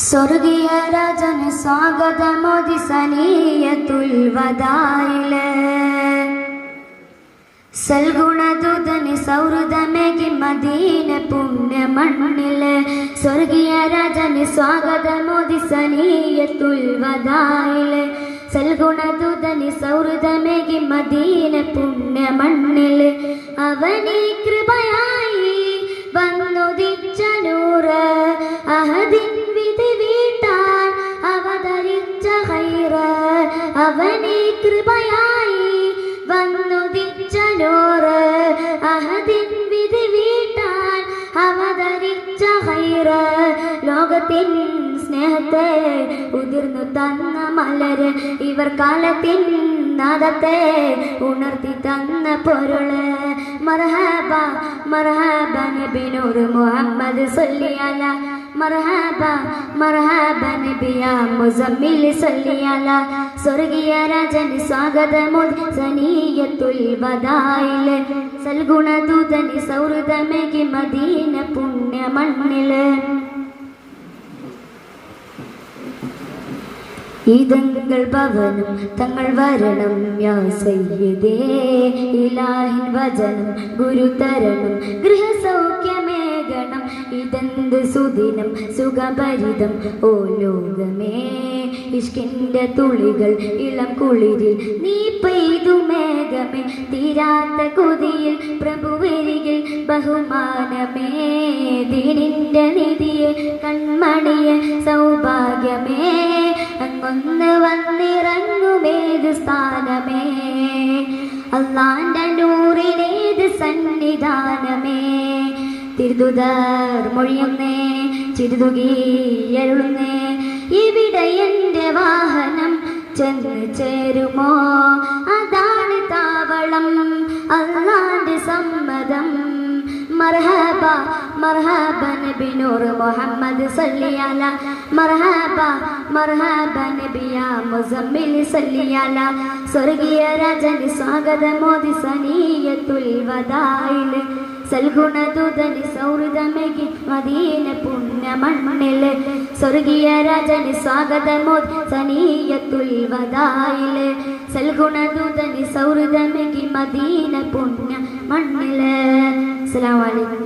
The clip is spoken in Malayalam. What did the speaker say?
സ്വർഗീയ രാജന് സ്വാഗതമോദി സനീയത്തുൽ വദായിൽ സൽഗുണദൂതന് സൗഹൃദമേകി മദീന പുണ്യ മണ്ണിൽ സ്വർഗീയ രാജന് സ്വാഗതമോദി സനീയത്തുൽ വദായിൽ സൽഗുണദൂതന് സൗഹൃദമേകി മദീന പുണ്യ മണ്ണിൽ അവനീ കൃപയായി വന്നുദിച്ച നൂറ് അഹദിൻ അവനീ കൃപയായി വന്നു നൂറ് അഹദിൻ വിധി വീട്ടാൻ അവതരിച്ച ഹൈറ്. ലോകത്തിൻ സ്നേഹത്തെ ഉതിർന്നു തന്ന മലര്. ഇവർ കാലത്തിൻ നാദത്തെ ഉണർത്തി തന്ന പൊരുൾ. മർഹബ മർഹബ നബിനൂർ മുഹമ്മദ് സല്ലിയല മർഹബ മർഹബ നബിയ മുസമ്മിൽ സല്ലിയല. സ്വർഗീയ രാജൻ സ്വാഗതമുൽ സനീയത്തുൽ വദായിൽ സൽഗുണദൂതനി സൗഹൃദമേകി മദീന പുണ്യ മണ്ണിൽ ഈതങ്ങൾ ഭവനം തങ്ങൾ വരണം യാ സയ്യിദേ. ഇലാഹിൻ വചനം ഗുരുതരണം ഗൃഹസൗഖ്യമേകണം ഇതെന്ത് സുദിനം സുഖപരിതം ഓ ലോകമേ ഇഷ്കിന്റെ തുളികൾ ഇളം കുളിരിൽ നീ പെയ്തു മേഘമേ തീരാത്ത കൊതിയിൽ പ്രഭുവരികിൽ ബഹുമാനമേ. ദീനിന്റെ നിധിയെ കൺമണിയെ സൗഭാഗ്യമേ അങ്ങൊന്ന് വന്നിറങ്ങുമേത് സ്ഥാനമേ? അള്ളാന്റെ നൂറിനേത് സന്നിധാനമേ. തിരുതുതർ മൊഴിയുന്നേ ചിരുതുകീയരുളുന്നേ ഇവിടെ എന്റെ വാഹനം ചെന്ന് ചേരുമോ? മർഹബ നബി നൂർ മുഹമ്മദ് സല്ലിയാല മർഹബ മർഹബ നബിയ മുസമ്മിൽ സല്ലിയാല സ്വർഗീയ രാജന് സ്വാഗതമോദി സനീയത്തുൽ വദായിൽ സൽഗുണദൂതന് സൗഹൃദമേകി മദീന പുണ്യ മണ്ണിൽ സ്വർഗീയ രാജന് സ്വാഗതമോദി സനീയത്തുൽ വദായിൽ സൽഗുണദൂതന് സൗഹൃദമേകി മദീന പുണ്യ മണ്ണിൽ അസ്സലാമു അലൈക്കും.